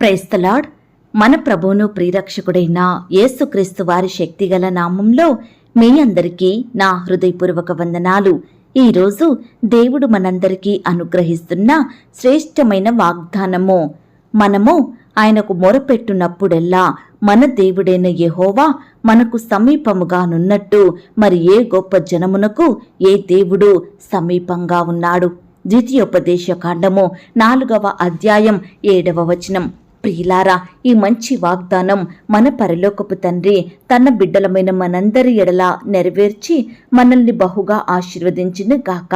Praise the Lord మన ప్రభువును ప్రియరక్షకుడైన యేసుక్రీస్తు వారి శక్తిగల నామంలో మీ అందరికీ నా హృదయపూర్వక వందనాలు. ఈరోజు దేవుడు మనందరికీ అనుగ్రహిస్తున్న శ్రేష్టమైన వాగ్దానము. మనము ఆయనకు మొరపెట్టునప్పుడెల్లా మన దేవుడైన యెహోవా మనకు సమీపముగా నున్నట్టు మరి ఏ గొప్ప జనమునకు ఏ దేవుడు సమీపంగా ఉన్నాడు. ద్వితీయోపదేశ కాండము నాలుగవ అధ్యాయం ఏడవ వచనం. ప్రియులారా ఈ మంచి వాగ్దానం మన పరలోకపు తండ్రి తన బిడ్డలమైన మనందరి ఎడలా నెరవేర్చి మనల్ని బహుగా ఆశీర్వదించిన గాక.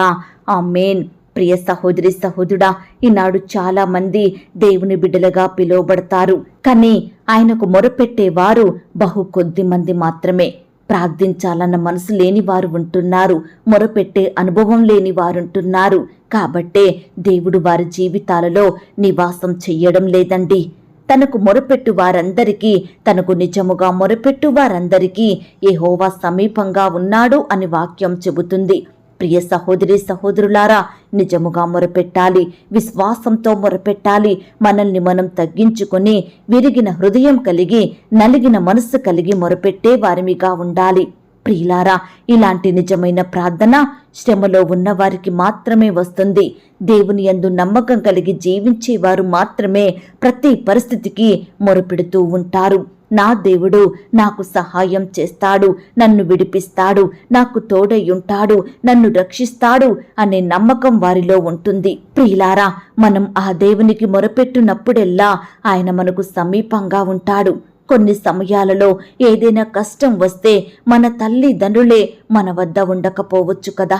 మెయిన్ ప్రియ సహోదరి సహోదరుడా ఈనాడు చాలా మంది దేవుని బిడ్డలుగా పిలువబడతారు. కానీ ఆయనకు మొరపెట్టేవారు బహు కొద్ది మంది మాత్రమే. ప్రార్థించాలన్న మనసు లేని వారు ఉంటున్నారు. మొరపెట్టే అనుభవం లేని వారుంటున్నారు కాబట్టే దేవుడు వారి జీవితాలలో నివాసం చెయ్యడం లేదండి. తనకు మొరపెట్టు వారందరికీ తనకు నిజముగా మొరపెట్టు వారందరికీ ఏహోవా సమీపంగా ఉన్నాడు అని వాక్యం చెబుతుంది. ప్రియ సహోదరి సహోదరులారా నిజముగా మొరపెట్టాలి విశ్వాసంతో మొరపెట్టాలి మనల్ని మనం తగ్గించుకొని విరిగిన హృదయం కలిగి నలిగిన మనస్సు కలిగి మొరపెట్టే వారిమిగా ఉండాలి. ప్రియులారా ఇలాంటి నిజమైన ప్రార్థన శ్రమలో ఉన్నవారికి మాత్రమే వస్తుంది. దేవుని యందు నమ్మకం కలిగి జీవించేవారు మాత్రమే ప్రతి పరిస్థితికి మొరపెడుతూ ఉంటారు. నా దేవుడు నాకు సహాయం చేస్తాడు నన్ను విడిపిస్తాడు నాకు తోడయ్యుంటాడు నన్ను రక్షిస్తాడు అనే నమ్మకం వారిలో ఉంటుంది. ప్రియులారా మనం ఆ దేవునికి మొరపెట్టునప్పుడెల్లా ఆయన మనకు సమీపంగా ఉంటాడు. కొన్ని సమయాలలో ఏదైనా కష్టం వస్తే మన తల్లిదండ్రులే మన వద్ద ఉండకపోవచ్చు కదా.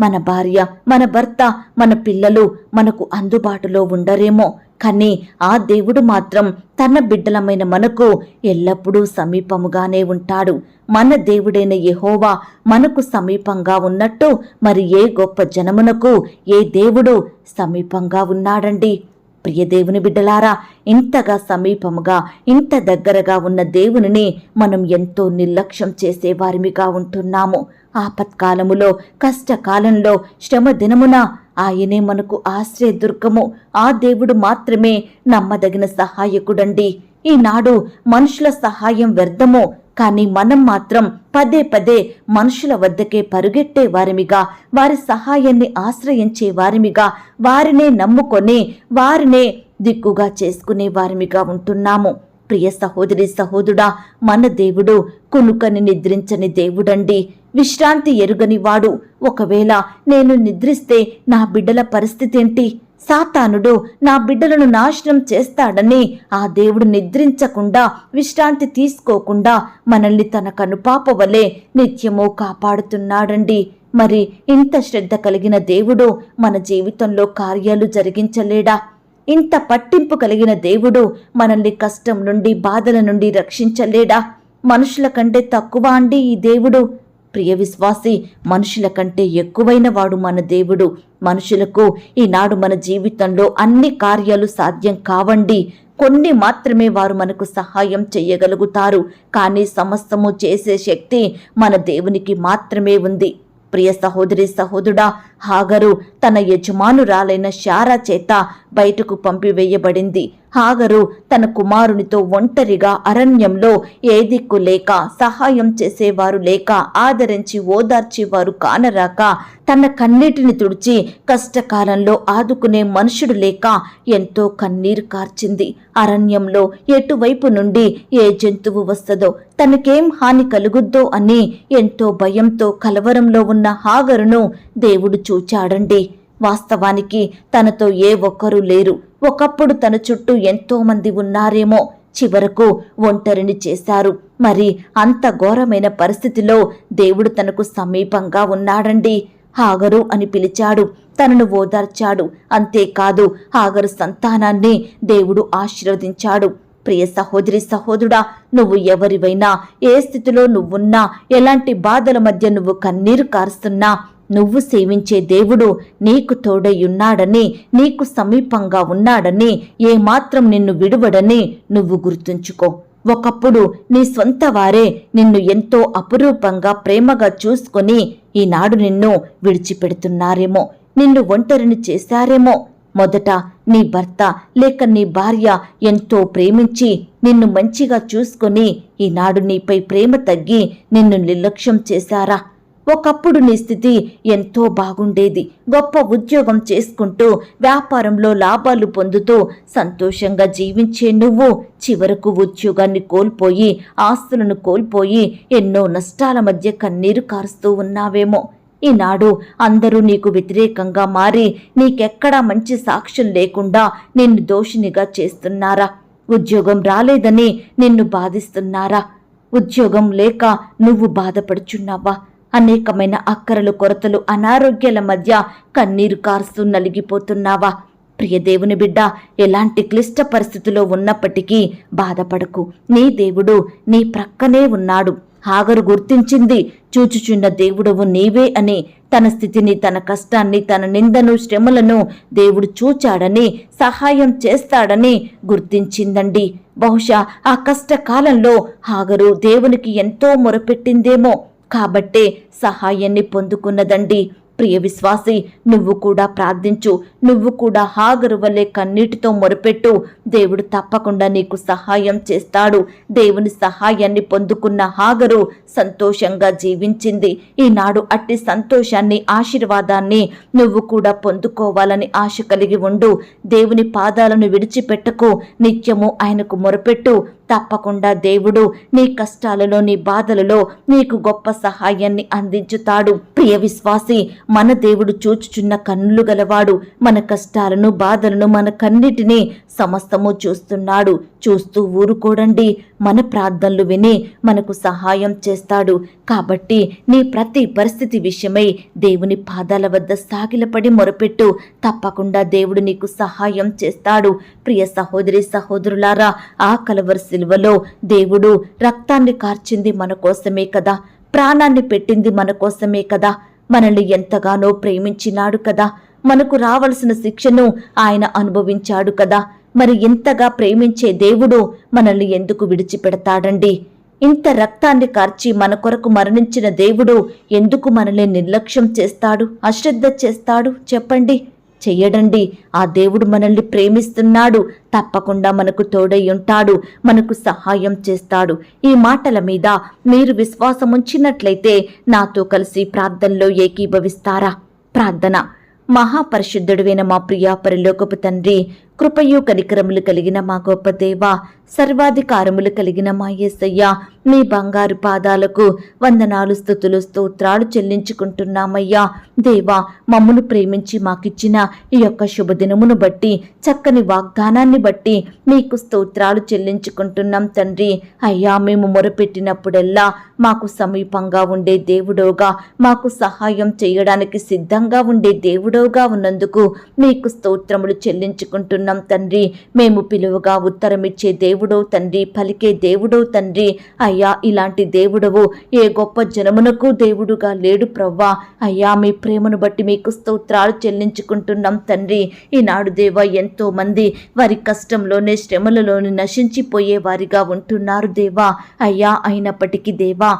మన భార్య మన భర్త మన పిల్లలు మనకు అందుబాటులో ఉండరేమో. కానీ ఆ దేవుడు మాత్రం తన బిడ్డలమైన మనకు ఎల్లప్పుడూ సమీపముగానే ఉంటాడు. మన దేవుడైన యహోవా మనకు సమీపంగా ఉన్నట్టు మరి ఏ గొప్ప జనమునకు ఏ దేవుడు సమీపంగా ఉన్నాడండి? ప్రియ దేవుని బిడ్డలారా ఇంతగా సమీపముగా ఇంత దగ్గరగా ఉన్న దేవునిని మనం ఎంతో నిర్లక్ష్యం చేసేవారిమిగా ఉంటున్నాము. ఆపత్కాలములో కష్టకాలంలో శ్రమ దినమున ఆయనే మనకు ఆశ్రయదుర్గము ఆ దేవుడు మాత్రమే నమ్మదగిన సహాయకుడండి. ఈనాడు మనుషుల సహాయం వ్యర్థము. కానీ మనం మాత్రం పదే పదే మనుషుల వద్దకే పరుగెట్టే వారిమిగా వారి సహాయాన్ని ఆశ్రయించే వారిమిగా వారినే నమ్ముకొని వారినే దిక్కుగా చేసుకునే వారిమిగా ఉంటున్నాము. ప్రియ సహోదరి సహోదుడా మన దేవుడు కునుకని నిద్రించని దేవుడండి. విశ్రాంతి ఎరుగని వాడు ఒకవేళ నేను నిద్రిస్తే నా బిడ్డల పరిస్థితి ఏంటి సాతానుడు నా బిడ్డలను నాశనం చేస్తాడని ఆ దేవుడు నిద్రించకుండా విశ్రాంతి తీసుకోకుండా మనల్ని తన కనుపాప వలె నిత్యము కాపాడుతున్నాడండి. మరి ఇంత శ్రద్ధ కలిగిన దేవుడు మన జీవితంలో కార్యాలు జరిగించలేడా? ఇంత పట్టింపు కలిగిన దేవుడు మనల్ని కష్టం నుండి బాధల నుండి రక్షించలేడా? మనుషుల కంటే తక్కువ అండి ఈ దేవుడు. ప్రియ విశ్వాసి మనుషుల కంటే ఎక్కువైన వాడు మన దేవుడు. మనుషులకు ఈనాడు మన జీవితంలో అన్ని కార్యాలు సాధ్యం కావండి. కొన్ని మాత్రమే వారు మనకు సహాయం చేయగలుగుతారు. కానీ సమస్తము చేసే శక్తి మన దేవునికి మాత్రమే ఉంది. ప్రియ సహోదరి సహోదరుడా హాగరు తన యజమానురాలైన శారా చేత బయటకు పంపివేయబడింది. హాగరు తన కుమారునితో ఒంటరిగా అరణ్యంలో ఏ దిక్కు లేక సహాయం చేసేవారు లేక ఆదరించి ఓదార్చేవారు కానరాక తన కన్నీటిని తుడిచి కష్టకాలంలో ఆదుకునే మనుషుడు లేక ఎంతో కన్నీరు కార్చింది. అరణ్యంలో ఎటువైపు నుండి ఏ జంతువు వస్తుందో తనకేం హాని కలుగుద్దో అని ఎంతో భయంతో కలవరంలో ఉన్న హాగరును దేవుడు చూచాడండి. వాస్తవానికి తనతో ఏ ఒక్కరూ లేరు. ఒకప్పుడు తన చుట్టూ ఎంతో మంది ఉన్నారేమో. చివరకు ఒంటరిని చేశారు. మరి అంత ఘోరమైన పరిస్థితిలో దేవుడు తనకు సమీపంగా ఉన్నాడండి. హాగరు అని పిలిచాడు. తనను ఓదార్చాడు. అంతేకాదు హాగరు సంతానాన్ని దేవుడు ఆశీర్వదించాడు. ప్రియ సహోదరి సహోదరుడా నువ్వు ఎవరివైనా ఏ స్థితిలో నువ్వున్నా ఎలాంటి బాధల మధ్య నువ్వు కన్నీరు కారుస్తున్నా నువ్వు సేవించే దేవుడు నీకు తోడయ్యున్నాడని నీకు సమీపంగా ఉన్నాడని ఏమాత్రం నిన్ను విడువడని నువ్వు గుర్తుంచుకో. ఒకప్పుడు నీ సొంత వారే నిన్ను ఎంతో అపురూపంగా ప్రేమగా చూసుకొని ఈనాడు నిన్ను విడిచిపెడుతున్నారేమో నిన్ను ఒంటరిని చేశారేమో. మొదట నీ భర్త లేక నీ భార్య ఎంతో ప్రేమించి నిన్ను మంచిగా చూసుకొని ఈనాడు నీపై ప్రేమ తగ్గి నిన్ను నిర్లక్ష్యం చేశారా? ఒకప్పుడు నీ స్థితి ఎంతో బాగుండేది. గొప్ప ఉద్యోగం చేసుకుంటూ వ్యాపారంలో లాభాలు పొందుతూ సంతోషంగా జీవించే నువ్వు చివరకు ఉద్యోగాన్ని కోల్పోయి ఆస్తులను కోల్పోయి ఎన్నో నష్టాల మధ్య కన్నీరు కారుస్తూ ఉన్నావేమో. ఈనాడు అందరూ నీకు వ్యతిరేకంగా మారి నీకెక్కడా మంచి సాక్ష్యం లేకుండా నిన్ను దోషినిగా చేస్తున్నారా? ఉద్యోగం రాలేదని నిన్ను బాధిస్తున్నారా? ఉద్యోగం లేక నువ్వు బాధపడుచున్నావా? అనేకమైన అక్కరలు కొరతలు అనారోగ్యాల మధ్య కన్నీరు కారుస్తూ నలిగిపోతున్నావా? ప్రియ దేవుని బిడ్డ ఎలాంటి క్లిష్ట పరిస్థితిలో ఉన్నప్పటికీ బాధపడకు. నీ దేవుడు నీ ప్రక్కనే ఉన్నాడు. హాగరు గుర్తించింది చూచుచున్న దేవుడవు నీవే అని తన స్థితిని తన కష్టాన్ని తన నిందను శ్రమలను దేవుడు చూచాడని సహాయం చేస్తాడని గుర్తించిందండి. బహుశా ఆ కష్టకాలంలో హాగరు దేవునికి ఎంతో మొరపెట్టిందేమో. కాబట్టే సహాయాన్ని పొందుకున్నదండి. ప్రియ విశ్వాసి నువ్వు కూడా ప్రార్థించు నువ్వు కూడా హాగరు వలె కన్నీటితో మొరపెట్టు. దేవుడు తప్పకుండా నీకు సహాయం చేస్తాడు. దేవుని సహాయాన్ని పొందుకున్న హాగరు సంతోషంగా జీవించింది. ఈనాడు అట్టి సంతోషాన్ని ఆశీర్వాదాన్ని నువ్వు కూడా పొందుకోవాలని ఆశ కలిగి ఉండు. దేవుని పాదాలను విడిచిపెట్టకు నిత్యము ఆయనకు మొరపెట్టు. తప్పకుండా దేవుడు నీ కష్టాలలో నీ బాధలలో నీకు గొప్ప సహాయాన్ని అందించుతాడు. ప్రియ విశ్వాసి మన దేవుడు చూచుచున్న కన్నులు గలవాడు మన కష్టాలను బాధలను మన కన్నిటిని సమస్తము చూస్తున్నాడు. చూస్తూ ఊరుకోడండి. మన ప్రార్థనలు విని మనకు సహాయం చేస్తాడు. కాబట్టి నీ ప్రతి పరిస్థితి విషయమై దేవుని పాదాల వద్ద సాగిలపడి మొరపెట్టు. తప్పకుండా దేవుడు నీకు సహాయం చేస్తాడు. ప్రియ సహోదరి సహోదరులారా ఆ కలవరి సిలువలో దేవుడు రక్తాన్ని కార్చింది మన కోసమే కదా. ప్రాణాన్ని పెట్టింది మన కోసమే కదా. మనల్ని ఎంతగానో ప్రేమించినాడు కదా. మనకు రావలసిన శిక్షను ఆయన అనుభవించాడు కదా. మరి ఎంతగా ప్రేమించే దేవుడు మనల్ని ఎందుకు విడిచిపెడతాడండి? ఇంత రక్తాన్ని కార్చి మన కొరకు మరణించిన దేవుడు ఎందుకు మనల్ని నిర్లక్ష్యం చేస్తాడు? అశ్రద్ధ చేస్తాడు? చెప్పండి. చెయ్యడండి. ఆ దేవుడు మనల్ని ప్రేమిస్తున్నాడు. తప్పకుండా మనకు తోడై ఉంటాడు. మనకు సహాయం చేస్తాడు. ఈ మాటల మీద మీరు విశ్వాసం ఉంచినట్లయితే నాతో కలిసి ప్రార్థనలో ఏకీభవిస్తారా? ప్రార్థన. మహాపరిశుద్ధుడువైన మా ప్రియా పరిలోకపు తండ్రి కృపయు కనికరములు కలిగిన మా గొప్ప దేవ సర్వాధికారములు కలిగిన మా యేసయ్య మీ బంగారు పాదాలకు వందనాలు స్థుతులు స్తోత్రాలు చెల్లించుకుంటున్నామయ్యా. దేవా మమ్మను ప్రేమించి మాకిచ్చిన ఈ యొక్క శుభదినమును బట్టి చక్కని వాగ్దానాన్ని బట్టి మీకు స్తోత్రాలు చెల్లించుకుంటున్నాం తండ్రి. అయ్యా మేము మొరపెట్టినప్పుడల్లా మాకు సమీపంగా ఉండే దేవుడోగా మాకు సహాయం చేయడానికి సిద్ధంగా ఉండే దేవుడోగా ఉన్నందుకు మీకు స్తోత్రములు చెల్లించుకుంటున్నాం తండ్రి. మేము పిలువగా ఉత్తరమిచ్చే దేవుడో తండ్రి పలికే దేవుడో తండ్రి. అయ్యా ఇలాంటి దేవుడవు. ఏ గొప్ప జనమునకు దేవుడుగా లేడు ప్రవ్వా. అయ్యా మీ ప్రేమను బట్టి మీకు స్తోత్రాలు చెల్లించుకుంటున్నాం తండ్రి. ఈనాడు దేవ ఎంతో మంది వారి కష్టంలోనే శ్రమలలోని నశించిపోయే వారిగా ఉంటున్నారు దేవా. అయ్యా అయినప్పటికీ దేవా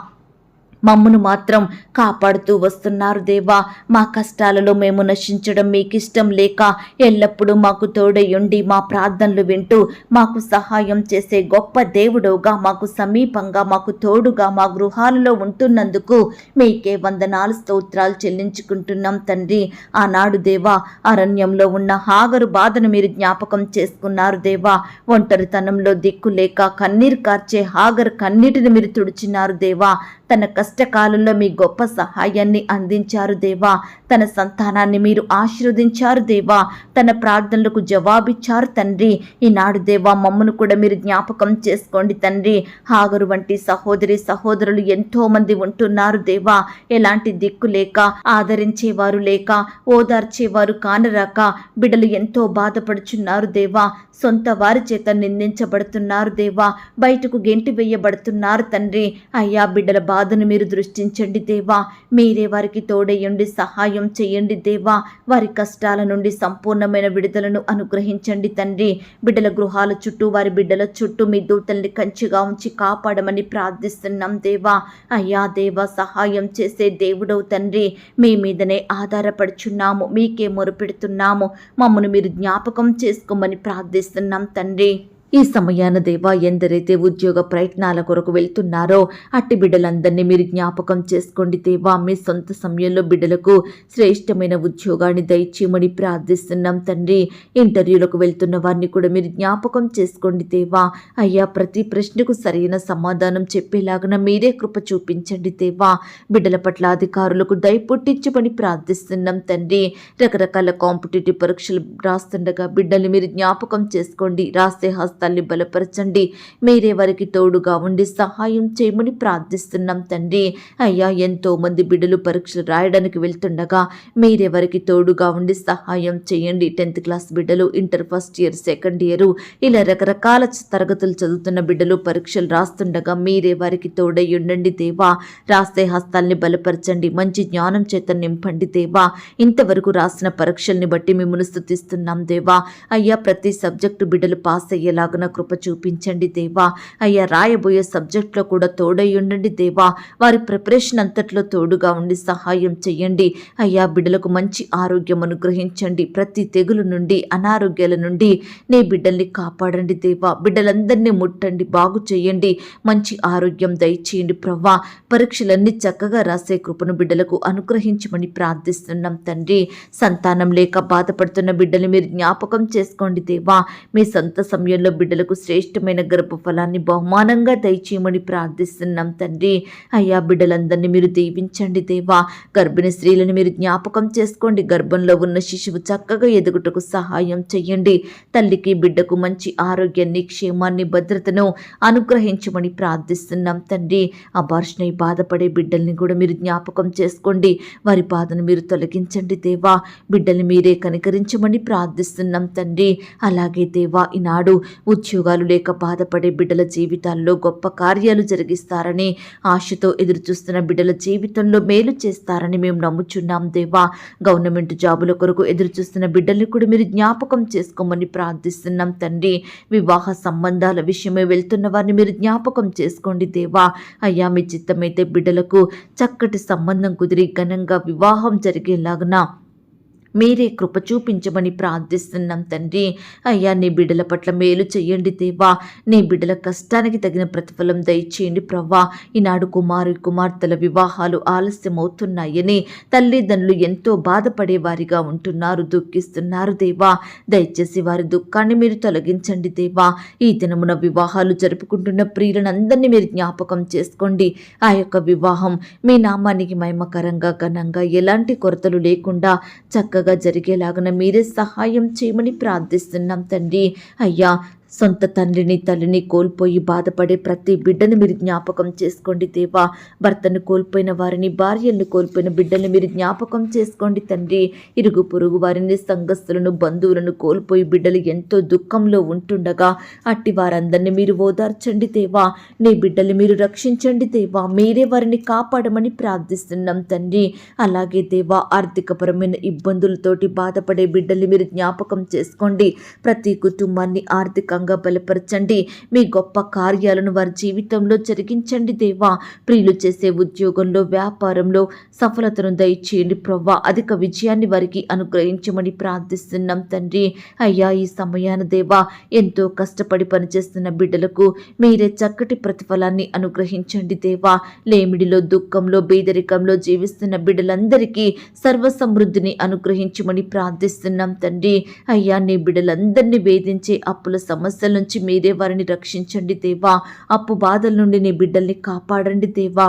మమ్మను మాత్రం కాపాడుతూ వస్తున్నారు దేవా. మా కష్టాలలో మేము నశించడం మీకు ఇష్టం లేక ఎల్లప్పుడూ మాకు తోడయుండి మా ప్రార్థనలు వింటూ మాకు సహాయం చేసే గొప్ప దేవుడుగా మాకు సమీపంగా మాకు తోడుగా మా గృహాలలో ఉంటున్నందుకు మీకే వందనాలు స్తోత్రాలు చెల్లించుకుంటున్నాం తండ్రి. ఆనాడు దేవా అరణ్యంలో ఉన్న హాగరు బాధను మీరు జ్ఞాపకం చేసుకున్నారు దేవా. ఒంటరితనంలో దిక్కు లేక కన్నీరు కార్చే హాగరు కన్నీటిని మీరు తుడిచినారు దేవా. తన కష్టకాలంలో మీ గొప్ప సహాయాన్ని అందించారు దేవా. తన సంతానాన్ని మీరు ఆశీర్వదించారు దేవా. తన ప్రార్థనలకు జవాబిచ్చారు తండ్రి. ఈనాడు దేవా మమ్మను కూడా మీరు జ్ఞాపకం చేసుకోండి తండ్రి. హాగరు వంటి సహోదరి సహోదరులు ఎంతో మంది ఉంటున్నారు దేవా. ఎలాంటి దిక్కు లేక ఆదరించేవారు లేక ఓదార్చేవారు కానరాక బిడ్డలు ఎంతో బాధపడుచున్నారు దేవా. సొంత వారి చేత నిందించబడుతున్నారు దేవా. బయటకు గెంటి వేయబడుతున్నారు తండ్రి. అయ్యా బిడ్డల బాధను మీరు దృష్టించండి దేవా. మీరే వారికి తోడయ్యండి సహాయం సహాయం చేయండి దేవా. వారి కష్టాల నుండి సంపూర్ణమైన విడుదలను అనుగ్రహించండి తండ్రి. బిడ్డల గృహాల చుట్టూ వారి బిడ్డల చుట్టూ మీ దూతల్ని కంచిగా ఉంచి కాపాడమని ప్రార్థిస్తున్నాం దేవా. అయ్యా దేవా సహాయం చేసే దేవుడవు తండ్రి. మీ మీదనే ఆధారపడుచున్నాము మీకే మొరుపెడుతున్నాము. మమ్మను మీరు జ్ఞాపకం చేసుకోమని ప్రార్థిస్తున్నాం తండ్రి. ఈ సమయాన దేవా ఎందరైతే ఉద్యోగ ప్రయత్నాల కొరకు వెళ్తున్నారో అట్టి బిడ్డలందరినీ మీరు జ్ఞాపకం చేసుకోండి దేవా. మీ సొంత సమయంలో బిడ్డలకు శ్రేష్టమైన ఉద్యోగాన్ని దయచేయమని ప్రార్థిస్తున్నాం తండ్రి. ఇంటర్వ్యూలకు వెళ్తున్న వారిని కూడా మీరు జ్ఞాపకం చేసుకోండి దేవా. అయ్యా ప్రతి ప్రశ్నకు సరైన సమాధానం చెప్పేలాగా మీరే కృప చూపించండి దేవా. బిడ్డల పట్ల అధికారులకు దయపుట్టించమని ప్రార్థిస్తున్నాం తండ్రి. రకరకాల కాంపిటేటివ్ పరీక్షలు రాస్తుండగా బిడ్డల్ని మీరు జ్ఞాపకం చేసుకోండి. రాసే హస్తాల్ని బలపరచండి. మీరే వారికి తోడుగా ఉండి సహాయం చేయమని ప్రార్థిస్తున్నాం తండ్రి. అయ్యా ఎంతో మంది బిడ్డలు పరీక్షలు రాయడానికి వెళ్తుండగా మీరే వారికి తోడుగా ఉండి సహాయం చేయండి. టెన్త్ క్లాస్ బిడ్డలు inter first year second year ఇలా రకరకాల తరగతులు చదువుతున్న బిడ్డలు పరీక్షలు రాస్తుండగా మీరే వారికి తోడై ఉండండి దేవా. రాసే హస్తాల్ని బలపరచండి. మంచి జ్ఞానం చేత నింపండి దేవా. ఇంతవరకు రాసిన పరీక్షల్ని బట్టి మిమ్మల్ని స్థుతిస్తున్నాం దేవా. అయ్యా ప్రతి సబ్జెక్టు బిడ్డలు పాస్ అయ్యేలా లాగున కృప చూపించండి దేవా. అయ్యా రాయబోయే సబ్జెక్ట్లో కూడా తోడై ఉండండి దేవా. వారి ప్రిపరేషన్ అంతట్లో తోడుగా ఉండి సహాయం చేయండి అయ్యా బిడ్డలకు మంచి ఆరోగ్యం అనుగ్రహించండి. ప్రతి తెగులు నుండి అనారోగ్యాల నుండి నీ బిడ్డల్ని కాపాడండి దేవా. బిడ్డలందరినీ ముట్టండి బాగు చేయండి మంచి ఆరోగ్యం దయచేయండి ప్రవ్వా. పరీక్షలన్నీ చక్కగా రాసే కృపను బిడ్డలకు అనుగ్రహించమని ప్రార్థిస్తున్నాం తండ్రి. సంతానం లేక బాధపడుతున్న బిడ్డలు మీరు జ్ఞాపకం చేసుకోండి దేవా. మీ సొంత సమయంలో బిడ్డలకు శ్రేష్టమైన గర్భఫలాన్ని బహుమానంగా దయచేయమని ప్రార్థిస్తున్నాం తండ్రి. అయ్యా బిడ్డలందరినీ మీరు దీవించండి దేవా. గర్భిణీ స్త్రీలను మీరు జ్ఞాపకం చేసుకోండి. గర్భంలో ఉన్న శిశువు చక్కగా ఎదుగుటకు సహాయం చేయండి. తల్లికి బిడ్డకు మంచి ఆరోగ్యాన్ని క్షేమాన్ని భద్రతను అనుగ్రహించమని ప్రార్థిస్తున్నాం తండ్రి. అబార్షణై బాధపడే బిడ్డల్ని కూడా మీరు జ్ఞాపకం చేసుకోండి. వారి బాధను మీరు తొలగించండి దేవా. బిడ్డల్ని మీరే కనికరించమని ప్రార్థిస్తున్నాం తండ్రి. అలాగే దేవా ఈనాడు ఉద్యోగాలు లేక బాధపడే బిడ్డల జీవితాల్లో గొప్ప కార్యాలు జరిగిస్తారని ఆశతో ఎదురుచూస్తున్న బిడ్డల జీవితంలో మేలు చేస్తారని మేము నమ్ముచున్నాం దేవా. గవర్నమెంట్ జాబుల కొరకు ఎదురుచూస్తున్న బిడ్డల్ని కూడా మీరు జ్ఞాపకం చేసుకోమని ప్రార్థిస్తున్నాం తండ్రి. వివాహ సంబంధాల విషయమే వెళ్తున్న వారిని మీరు జ్ఞాపకం చేసుకోండి దేవా. అయ్యా మీ చిత్తమైతే బిడ్డలకు చక్కటి సంబంధం కుదిరి ఘనంగా వివాహం జరిగేలాగున మీరే కృప చూపించమని ప్రార్థిస్తున్నాం తండ్రి. అయ్యా నీ బిడ్డల పట్ల మేలు చెయ్యండి దేవా. నీ బిడ్డల కష్టానికి తగిన ప్రతిఫలం దయచేయండి ప్రవ్వా. ఈనాడు కుమారు కుమార్తెల వివాహాలు ఆలస్యమవుతున్నాయని తల్లిదండ్రులు ఎంతో బాధపడే వారిగా ఉంటున్నారు దుఃఖిస్తున్నారు దేవా. దయచేసి వారి దుఃఖాన్ని మీరు తొలగించండి దేవా. ఈ దినమున వివాహాలు జరుపుకుంటున్న ప్రియులందరినీ మీరు జ్ఞాపకం చేసుకోండి. ఆ యొక్క వివాహం మీ నామానికి మహిమకరంగా ఘనంగా ఎలాంటి కొరతలు లేకుండా చక్కగా జరిగేలాగున మీరే సహాయం చేయమని ప్రార్థిస్తున్నాం తండ్రి. అయ్యా సొంత తండ్రిని తల్లిని కోల్పోయి బాధపడే ప్రతి బిడ్డను మీరు జ్ఞాపకం చేసుకోండి దేవా. భర్తను కోల్పోయిన వారిని భార్యలను కోల్పోయిన బిడ్డలను మీరు జ్ఞాపకం చేసుకోండి తండ్రి. ఇరుగు పొరుగు వారిని సంఘస్థులను బంధువులను కోల్పోయి బిడ్డలు ఎంతో దుఃఖంలో ఉంటుండగా అట్టి వారందరినీ మీరు ఓదార్చండి దేవా. నీ బిడ్డలు మీరు రక్షించండి దేవా. మీరే వారిని కాపాడమని ప్రార్థిస్తున్నాం తండ్రి. అలాగే దేవా ఆర్థికపరమైన ఇబ్బందులతోటి బాధపడే బిడ్డలు మీరు జ్ఞాపకం చేసుకోండి. ప్రతి కుటుంబాన్ని ఆర్థికంగా బలపరచండి. మీ గొప్ప కార్యాలను వారి జీవితంలో జరిగించండి దేవా. ప్రియులు చేసే ఉద్యోగంలో వ్యాపారంలో సఫలతను దయచేయండి ప్రవ్వా. అధిక విజయాన్ని వారికి అనుగ్రహించమని ప్రార్థిస్తున్నాం తండ్రి. అయ్యా ఈ సమయాన దేవా ఎంతో కష్టపడి పనిచేస్తున్న బిడ్డలకు మీరే చక్కటి ప్రతిఫలాన్ని అనుగ్రహించండి దేవా. లేమిడిలో దుఃఖంలో బీదరికంలో జీవిస్తున్న బిడ్డలందరికీ సర్వసమృద్ధిని అనుగ్రహించమని ప్రార్థిస్తున్నాం తండ్రి. అయ్యా నీ బిడ్డలందరినీ వేధించే అప్పుల సమస్యల నుంచి మీరే వారిని రక్షించండి దేవా. అప్పు బాధల నుండి నీ బిడ్డల్ని కాపాడండి దేవా.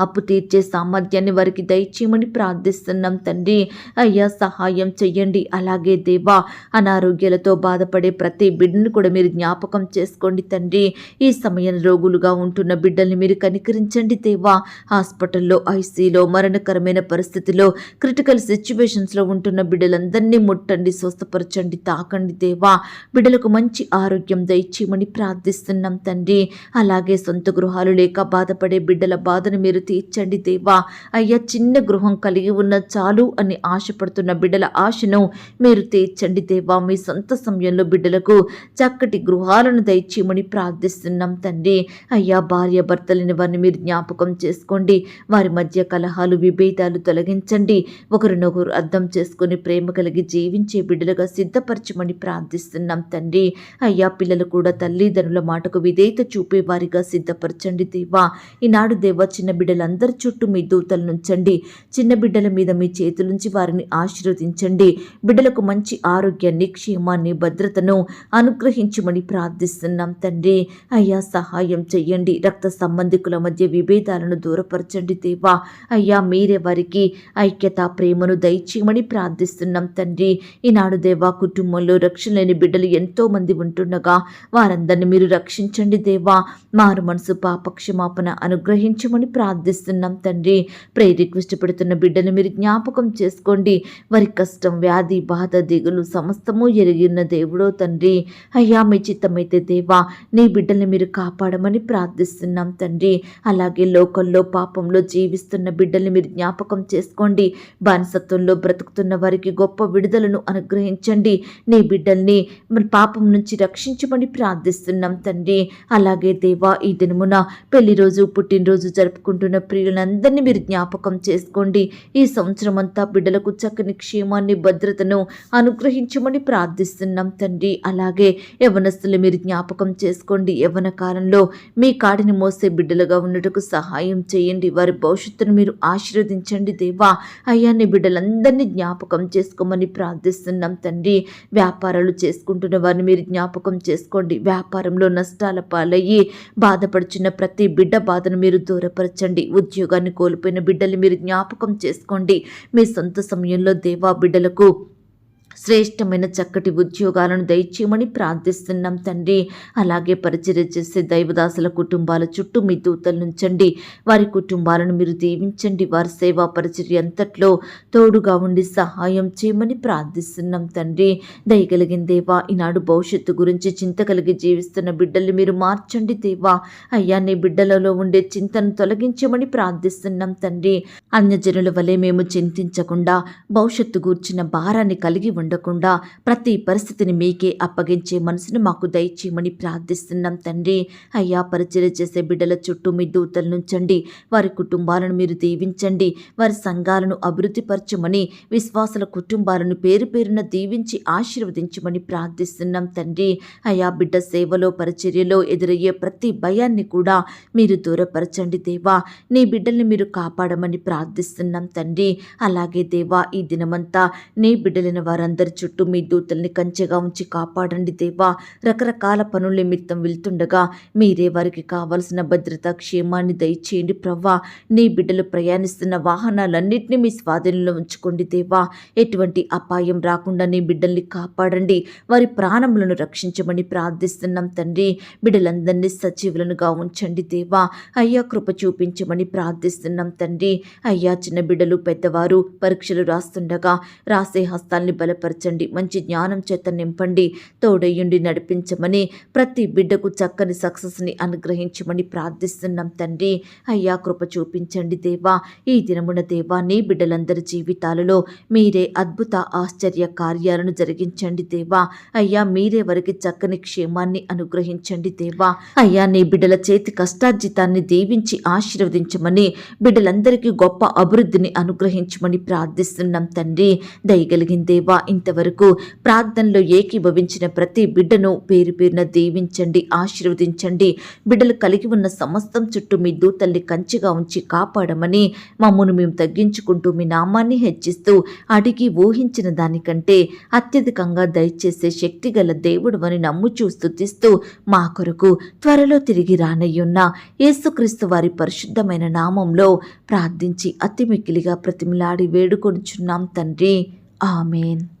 అప్పు తీర్చే సామర్థ్యాన్ని వారికి దయచేయమని ప్రార్థిస్తున్నాం తండ్రి. అయ్యా సహాయం చెయ్యండి. అలాగే దేవా అనారోగ్యాలతో బాధపడే ప్రతి బిడ్డను కూడా మీరు జ్ఞాపకం చేసుకోండి తండ్రి. ఈ సమయం రోగులుగా ఉంటున్న బిడ్డల్ని మీరు కనికరించండి దేవా. హాస్పిటల్లో ఐసీలో మరణకరమైన పరిస్థితిలో క్రిటికల్ సిచ్యువేషన్స్లో ఉంటున్న బిడ్డలందరినీ ముట్టండి స్వస్థపరచండి తాకండి దేవా. బిడ్డలకు మంచి ఆరోగ్యం దయచేయమని ప్రార్థిస్తున్నాం తండ్రి. అలాగే సొంత గృహాలు లేక బాధపడే బిడ్డల బాధను మీరు తీర్చండి దేవా. అయ్యా చిన్న గృహం కలిగి ఉన్న చాలు అని ఆశపడుతున్న బిడ్డల ఆశను మీరు తీర్చండి దేవా. మీ సొంత సమయంలో బిడ్డలకు చక్కటి గృహాలను దయచేయమని ప్రార్థిస్తున్నాం తండ్రి. అయ్యా భార్య భర్తలని వారిని మీరు జ్ఞాపకం చేసుకోండి. వారి మధ్య కలహాలు విభేదాలు తొలగించండి. ఒకరినొకరు అర్థం చేసుకుని ప్రేమ కలిగి జీవించే బిడ్డలుగా సిద్ధపరచమని ప్రార్థిస్తున్నాం తండ్రి. అయ్యా పిల్లలు కూడా తల్లిదండ్రుల మాటకు విధేయత చూపే వారిగా సిద్ధపరచండి దేవా. ఈనాడు దేవా చిన్న బిడ్డలందరి చుట్టూ మీ దూతలనుంచండి చిన్న బిడ్డల మీద మీ చేతులుంచి వారిని ఆశీర్వదించండి. బిడ్డలకు మంచి ఆరోగ్యాన్ని క్షేమాన్ని భద్రతను అనుగ్రహించమని ప్రార్థిస్తున్నాం తండ్రి. అయ్యా సహాయం చెయ్యండి. రక్త సంబంధికుల మధ్య విభేదాలను దూరపరచండి దేవా. అయ్యా మీరే వారికి ఐక్యత ప్రేమను దయచేయమని ప్రార్థిస్తున్నాం తండ్రి. ఈనాడు దేవా కుటుంబంలో రక్షణ లేని బిడ్డలు ఎంతో మంది ఉంటుండగా వారందరిని మీరు రక్షించండి దేవా. మారు మనసు పాప క్షమాపణ అనుగ్రహించమని ప్రార్థిస్తున్నాం తండ్రి. ప్రే రిక్వెస్ట్ పెడుతున్న బిడ్డలు మీరు జ్ఞాపకం చేసుకోండి. వారి కష్టం వ్యాధి బాధ దిగులు సమస్తము ఎరిగిన దేవుడో తండ్రి. అయ్యా మీ చిత్తమైతే దేవా నీ బిడ్డల్ని మీరు కాపాడమని ప్రార్థిస్తున్నాం తండ్రి. అలాగే లోకల్లో పాపంలో జీవిస్తున్న బిడ్డల్ని మీరు జ్ఞాపకం చేసుకోండి. బానిసత్వంలో బ్రతుకుతున్న వారికి గొప్ప విడుదలను అనుగ్రహించండి. నీ బిడ్డల్ని పాపం నుంచి రక్షించమని ప్రార్థిస్తున్నాం తండ్రి. అలాగే దేవా ఈ దినమున పెళ్ళి రోజు పుట్టినరోజు జరుపుకుంటున్న ప్రియులందరినీ మీరు జ్ఞాపకం చేసుకోండి. ఈ సంవత్సరం అంతా బిడ్డలకు చక్కని క్షేమాన్ని భద్రతను అనుగ్రహించమని ప్రార్థిస్తున్నాం తండ్రి. అలాగే యవనస్తులు మీరు జ్ఞాపకం చేసుకోండి. యవన కాలంలో మీ కాడిని మోసే బిడ్డలుగా ఉన్నట్టుకు సహాయం చేయండి. వారి భవిష్యత్తును మీరు ఆశీర్వదించండి దేవా. అయ్యాన్ని బిడ్డలందరినీ జ్ఞాపకం చేసుకోమని ప్రార్థిస్తున్నాం తండ్రి. వ్యాపారాలు చేసుకుంటున్న వారిని మీరు జ్ఞాపకం చేసుకోండి. వ్యాపారంలో నష్టాల పాలయ్యి బాధపడుచున్న ప్రతి బిడ్డ బాధను మీరు దూరపరచండి. ఉద్యోగాన్ని కోల్పోయిన బిడ్డలు మీరు జ్ఞాపకం చేసుకోండి. మీ సొంత సమయంలో దేవా బిడ్డలకు శ్రేష్టమైన చక్కటి ఉద్యోగాలను దయచేయమని ప్రార్థిస్తున్నాం తండ్రి. అలాగే పరిచర్య చేసే దైవదాసుల కుటుంబాల చుట్టూ మీ దూతలు నుంచండి. వారి కుటుంబాలను మీరు దీవించండి. వారి సేవా పరిచర్య అంతట్లో తోడుగా ఉండి సహాయం చేయమని ప్రార్థిస్తున్నాం తండ్రి. దయగలిగిన దేవా ఈనాడు భవిష్యత్తు గురించి చింత కలిగి జీవిస్తున్న బిడ్డల్ని మీరు మార్చండి దేవా. అయ్యా నీ బిడ్డలలో ఉండే చింతను తొలగించమని ప్రార్థిస్తున్నాం తండ్రి. అన్యజనుల వలె మేము చింతించకుండా భవిష్యత్తు గూర్చిన భారాన్ని కలిగి ఉండకుండా ప్రతి పరిస్థితిని మీకే అప్పగించే మనసును మాకు దయచేయమని ప్రార్థిస్తున్నాం తండ్రి. అయ్యా పరిచయం చేసే బిడ్డల చుట్టూ మీ దూతలు నుంచండి వారి కుటుంబాలను మీరు దీవించండి. వారి సంఘాలను అభివృద్ధిపరచమని విశ్వాసుల కుటుంబాలను పేరు పేరున దీవించి ఆశీర్వదించమని ప్రార్థిస్తున్నాం తండ్రి. అయా బిడ్డ సేవలో పరిచర్యలో ఎదురయ్యే ప్రతి భయాన్ని కూడా మీరు దూరపరచండి దేవా. నీ బిడ్డల్ని మీరు కాపాడమని ప్రార్థిస్తున్నాం తండ్రి. అలాగే దేవా ఈ దినమంతా నీ బిడ్డలైన వారంతా చుట్టూ మీ దూతల్ని కంచెగా ఉంచి కాపాడండి దేవా. రకరకాల పనుల నిమిత్తం వెళ్తుండగా మీరే వారికి కావలసిన భద్రత క్షేమాన్ని దయచేయండి ప్రవ్వా. నీ బిడ్డలు ప్రయాణిస్తున్న వాహనాలన్నింటినీ మీ స్వాధీనంలో ఉంచుకోండి దేవా. ఎటువంటి అపాయం రాకుండా నీ బిడ్డల్ని కాపాడండి. వారి ప్రాణములను రక్షించమని ప్రార్థిస్తున్నాం తండ్రి. బిడ్డలందరినీ సజీవులనుగా ఉంచండి దేవా. అయ్యా కృప చూపించమని ప్రార్థిస్తున్నాం తండ్రి. అయ్యా చిన్న బిడ్డలు పెద్దవారు పరీక్షలు రాస్తుండగా రాసే హస్తాల్ని బలపరచండి. మంచి జ్ఞానం చేత నింపండి. తోడయ్యుండి నడిపించమని ప్రతి బిడ్డకు చక్కని సక్సెస్ని అనుగ్రహించమని ప్రార్థిస్తున్నాం తండ్రి. అయ్యా కృప చూపించండి దేవా. ఈ దినమున దేవా నీ బిడ్డలందరి జీవితాలలో మీరే అద్భుత ఆశ్చర్య కార్యాలను జరిగించండి దేవా. అయ్యా మీరే వారికి చక్కని క్షేమాన్ని అనుగ్రహించండి దేవా. అయ్యా నీ బిడ్డల చేతి కష్టార్జితాన్ని దీవించి ఆశీర్వదించమని బిడ్డలందరికీ గొప్ప అభివృద్ధిని అనుగ్రహించమని ప్రార్థిస్తున్నాం తండ్రి. దయగలిగిన దేవా ఇంతవరకు ప్రార్థనలో ఏకీభవించిన ప్రతి బిడ్డను పేరు పేరున దీవించండి ఆశీర్వదించండి. బిడ్డలు కలిగి ఉన్న సమస్తం చుట్టూ మీ దూతల్ని కంచిగా ఉంచి కాపాడమని మమ్మను మేము తగ్గించుకుంటూ మీ నామాన్ని హెచ్చిస్తూ అడిగి ఊహించిన దానికంటే అత్యధికంగా దయచేసే శక్తిగల దేవుడు అని నమ్ముచూ స్థుతిస్తూ మా కొరకు త్వరలో తిరిగి రానయ్యున్న యేసుక్రీస్తు వారి పరిశుద్ధమైన నామంలో ప్రార్థించి అతి మిక్కిలిగా ప్రతిమలాడి వేడుకొనుచున్నాం తండ్రి. ఆమెన్.